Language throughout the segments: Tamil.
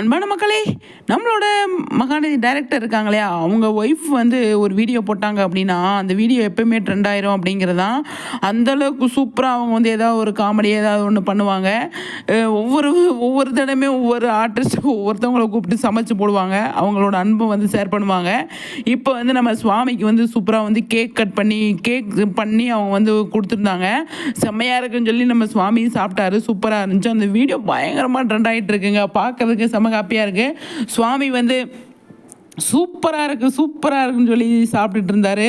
அன்பான மக்களே நம்மளோட மகாநதி டைரக்டர் இருக்காங்களே அவங்க ஒய்ஃப் வந்து ஒரு வீடியோ போட்டாங்க அப்படின்னா அந்த வீடியோ எப்பயுமே ட்ரெண்ட் ஆயிரும் அப்படிங்கிறதான் அந்தளவுக்கு சூப்பராக அவங்க வந்து ஏதாவது ஒரு காமெடி ஏதாவது ஒன்று பண்ணுவாங்க. ஒவ்வொரு ஒவ்வொரு தடவையுமே ஒவ்வொரு ஆர்டிஸ்ட் ஒவ்வொருத்தவங்களை கூப்பிட்டு சமைச்சு போடுவாங்க. அவங்களோட அன்பை வந்து ஷேர் பண்ணுவாங்க. இப்போ வந்து நம்ம சுவாமிக்கு வந்து சூப்பராக வந்து கேக் கட் பண்ணி கேக் பண்ணி அவங்க வந்து கொடுத்துருந்தாங்க. செம்மையாக இருக்குன்னு சொல்லி நம்ம சுவாமி சாப்பிட்டாரு. சூப்பராக இருந்துச்சு. அந்த வீடியோ பயங்கரமாக ட்ரெண்ட் ஆகிட்டு இருக்குங்க. பார்க்கறதுக்கு செம்ம ஹாப்பியாக இருக்குது சுவாமி வந்து சூப்பராக இருக்குது சூப்பராக இருக்குன்னு சொல்லி சாப்பிட்டுட்டு இருந்தாரு.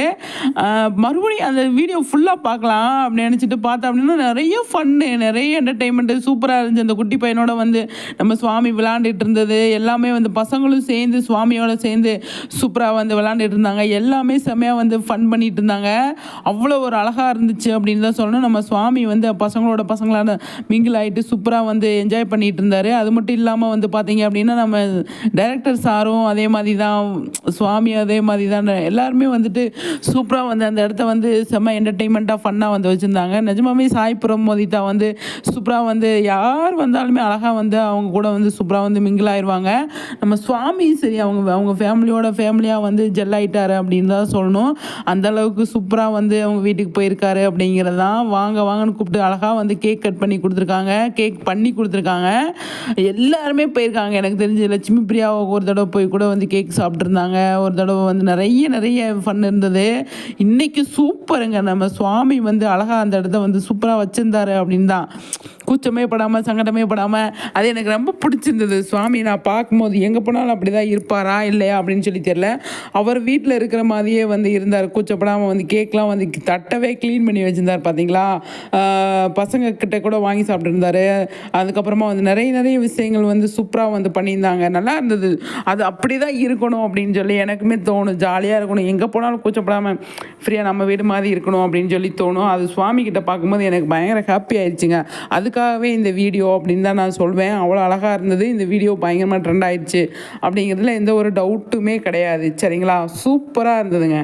மறுபடியும் அந்த வீடியோ ஃபுல்லாக பார்க்கலாம் அப்படின்னு நினச்சிட்டு பார்த்தோம் அப்படின்னா நிறைய ஃபன்னு நிறைய என்டர்டெயின்மெண்ட்டு சூப்பராக இருந்துச்சு. அந்த குட்டி பையனோட வந்து நம்ம சுவாமி விளாண்டுட்டு இருந்தது. எல்லாமே வந்து பசங்களும் சேர்ந்து சுவாமியோட சேர்ந்து சூப்பராக வந்து விளாண்டுட்டு இருந்தாங்க. எல்லாமே செம்மையாக வந்து ஃபன் பண்ணிட்டு இருந்தாங்க. அவ்வளோ ஒரு அழகாக இருந்துச்சு அப்படின்னு தான் சொல்லணும். நம்ம சுவாமி வந்து பசங்களோட பசங்களான மிங்கிள் ஆகிட்டு சூப்பராக வந்து என்ஜாய் பண்ணிட்டு இருந்தாரு. அது மட்டும் இல்லாமல் வந்து பார்த்தீங்க அப்படின்னா நம்ம டைரக்டர் சாரும் அதே மாதிரி தான் சுவாமி அதே மாதிரி தான் எல்லாருமே வந்துட்டு சூப்பராக வந்து அந்த இடத்த வந்து செம்ம என்டர்டெயின்மெண்ட்டாக ஃபன்னாக வந்து வச்சுருந்தாங்க. நிஜமாவே சாய் மோதிதா வந்து சூப்பராக வந்து யார் வந்தாலுமே அழகாக வந்து அவங்க கூட வந்து சூப்பராக வந்து மிங்கிள் ஆயிடுவாங்க நம்ம சுவாமி சரி அவங்க அவங்க ஃபேமிலியோட ஃபேமிலியாக வந்து ஜெல் ஆகிட்டாரு அப்படின்னு தான் சொல்லணும். அந்த அளவுக்கு சூப்பராக வந்து அவங்க வீட்டுக்கு போயிருக்காரு அப்படிங்கிறது தான். வாங்க வாங்கன்னு கூப்பிட்டு அழகாக வந்து கேக் கட் பண்ணி கொடுத்துருக்காங்க. கேக் பண்ணி கொடுத்துருக்காங்க. எல்லாருமே போயிருக்காங்க. எனக்கு தெரிஞ்சு லட்சுமி பிரியா ஒரு தடவை போய் கூட வந்து கேக் சாப்பிட்ருந்தாங்க ஒரு தடவை வந்து நிறைய நிறைய ஃபன் இருந்தது. இன்றைக்கும் சூப்பருங்க நம்ம சுவாமி வந்து அழகாக அந்த இடத்த வந்து சூப்பராக வச்சுருந்தாரு அப்படின்னு தான் கூச்சமே படாமல் சங்கடமே படாமல் அது எனக்கு ரொம்ப பிடிச்சிருந்தது. சுவாமி நான் பார்க்கும்போது எங்கே போனாலும் அப்படி தான் இருப்பாரா இல்லையா அப்படின்னு சொல்லி தெரியல. அவர் வீட்டில் இருக்கிற மாதிரியே வந்து இருந்தார். கூச்சப்படாமல் வந்து கேக்லாம் வந்து தட்டவே க்ளீன் பண்ணி வச்சுருந்தார் பார்த்தீங்களா பசங்க கிட்ட கூட வாங்கி சாப்பிட்டுருந்தாரு. அதுக்கப்புறமா வந்து நிறைய நிறைய விஷயங்கள் வந்து சூப்பராக வந்து பண்ணியிருந்தாங்க. நல்லா இருந்தது. அது அப்படி தான் இருக்கணும் அப்படின்னு சொல்லி எனக்குமே தோணும். ஜாலியாக இருக்கணும். எங்கே போனாலும் கூச்சப்படாமல் ஃப்ரீயாக நம்ம வீடு மாதிரி இருக்கணும் அப்படின்னு சொல்லி தோணும். அது சுவாமி கிட்ட பார்க்கும்போது எனக்கு பயங்கர ஹாப்பி ஆயிடுச்சுங்க. அதுக்காகவே இந்த வீடியோ அப்படின்னு தான் நான் சொல்வேன். அவ்வளோ அழகாக இருந்தது. இந்த வீடியோ பயங்கரமாக ட்ரெண்ட் ஆயிடுச்சு அப்படிங்கிறதுல எந்த ஒரு டவுட்டுமே கிடையாது. சரிங்களா? சூப்பராக இருந்ததுங்க.